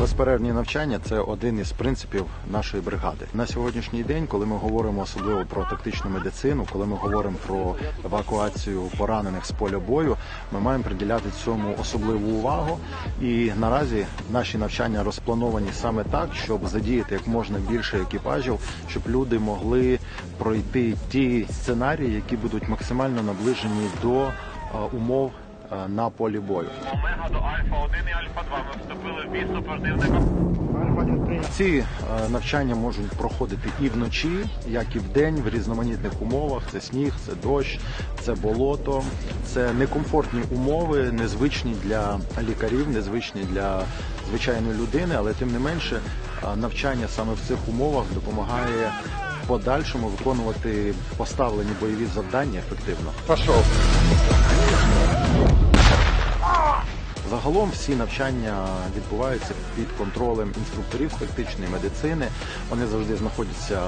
Безперервні навчання це один із принципів нашої бригади. На сьогоднішній день, коли ми говоримо особливо про тактичну медицину, коли ми говоримо про евакуацію поранених з поля бою, ми маємо приділяти цьому особливу увагу. І наразі наші навчання розплановані саме так, щоб задіяти як можна більше екіпажів, щоб люди могли пройти ті сценарії, які будуть максимально наближені до е, умов е, на полі бою. Омега до Альфа 1 і Альфа 2. Ми вступили в бій супротивника. Ці е, навчання можуть проходити і вночі, як і вдень, в різноманітних умовах. Це сніг, це дощ, це болото, це некомфортні умови, незвичні для лікарів, незвичні для звичайної людини, але тим не менше е, навчання саме в цих умовах допомагає в подальшому виконувати поставлені бойові завдання ефективно. Пошел. Загалом всі навчання відбуваються під контролем інструкторів з тактичної медицини. Вони завжди знаходяться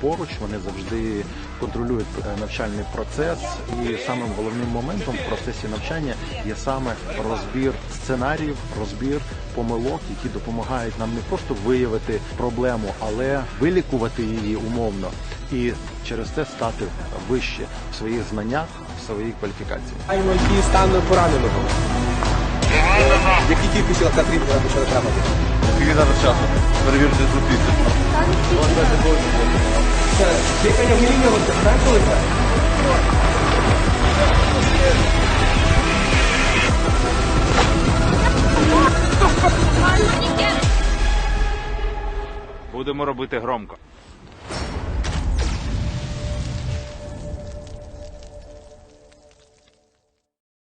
поруч, вони завжди контролюють е, навчальний процес. І самим головним моментом в процесі навчання є саме розбір сценаріїв, розбір помилок, які допомагають нам не просто виявити проблему, але вилікувати її умовно і через це стати вище в своїх знаннях, в своїй кваліфікації. Маємо йти стан пораненого. Які тільки сіл Катрін почали трапити? Скільки зараз часу? Перевірте цю дихання вільного, це знаєте це? Будемо робити громко.